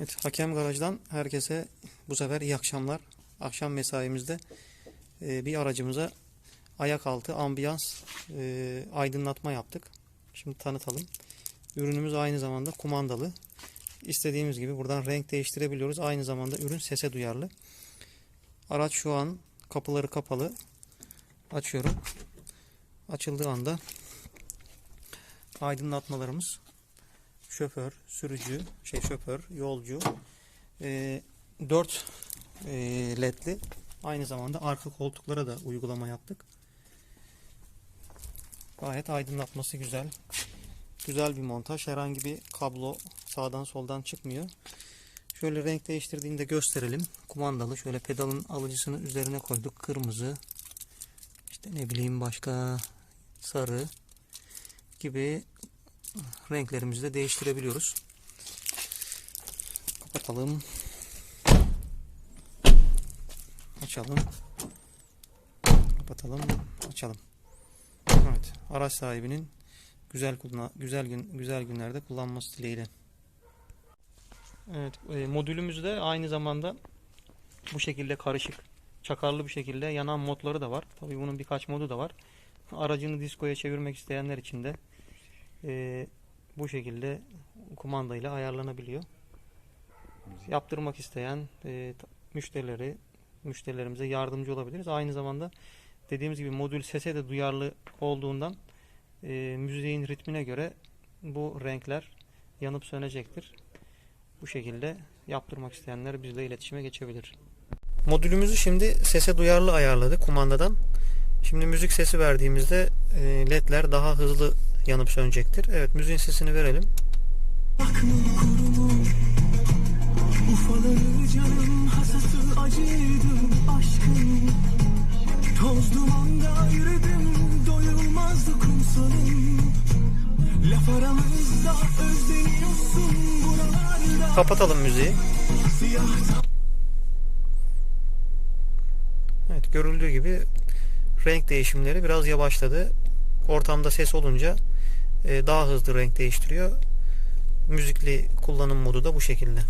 Evet, Hakem Garaj'dan herkese bu sefer iyi akşamlar. Akşam mesaimizde e, bir aracımıza ayak altı ambiyans e, aydınlatma yaptık. Şimdi tanıtalım. Ürünümüz aynı zamanda kumandalı. İstediğimiz gibi buradan renk değiştirebiliyoruz. Aynı zamanda ürün sese duyarlı. Araç şu an kapıları kapalı. Açıyorum. Açıldığı anda aydınlatmalarımız şoför, sürücü, şey şoför, yolcu, e, 4 e, ledli. Aynı zamanda arka koltuklara da uygulama yaptık. Gayet aydınlatması güzel. Güzel bir montaj. Herhangi bir kablo sağdan soldan çıkmıyor. Şöyle renk değiştirdiğinde gösterelim. Kumandalı. Şöyle pedalın alıcısını üzerine koyduk. Kırmızı. İşte ne bileyim başka sarı gibi renklerimizi de değiştirebiliyoruz. Kapatalım. Açalım. Kapatalım. Açalım. Evet. Araç sahibinin güzel kullan güzel gün güzel günlerde kullanması dileğiyle. Evet, e, modülümüzde aynı zamanda bu şekilde karışık, çakarlı bir şekilde yanan modları da var. Tabii bunun birkaç modu da var. Aracını diskoya çevirmek isteyenler için de e, bu şekilde kumandayla ayarlanabiliyor. Yaptırmak isteyen e, müşterileri müşterilerimize yardımcı olabiliriz. Aynı zamanda dediğimiz gibi modül sese de duyarlı olduğundan e, müziğin ritmine göre bu renkler yanıp sönecektir. Bu şekilde yaptırmak isteyenler bizle iletişime geçebilir. Modülümüzü şimdi sese duyarlı ayarladık kumandadan. Şimdi müzik sesi verdiğimizde e, ledler daha hızlı yanıp sönecektir. Evet müziğin sesini verelim. Ufaları canım Toz dumanda yürüdüm doyulmazdı kumsalım Laf aramızda özleniyorsun buralarda Kapatalım müziği. Evet görüldüğü gibi renk değişimleri biraz yavaşladı. Ortamda ses olunca daha hızlı renk değiştiriyor. Müzikli kullanım modu da bu şekilde.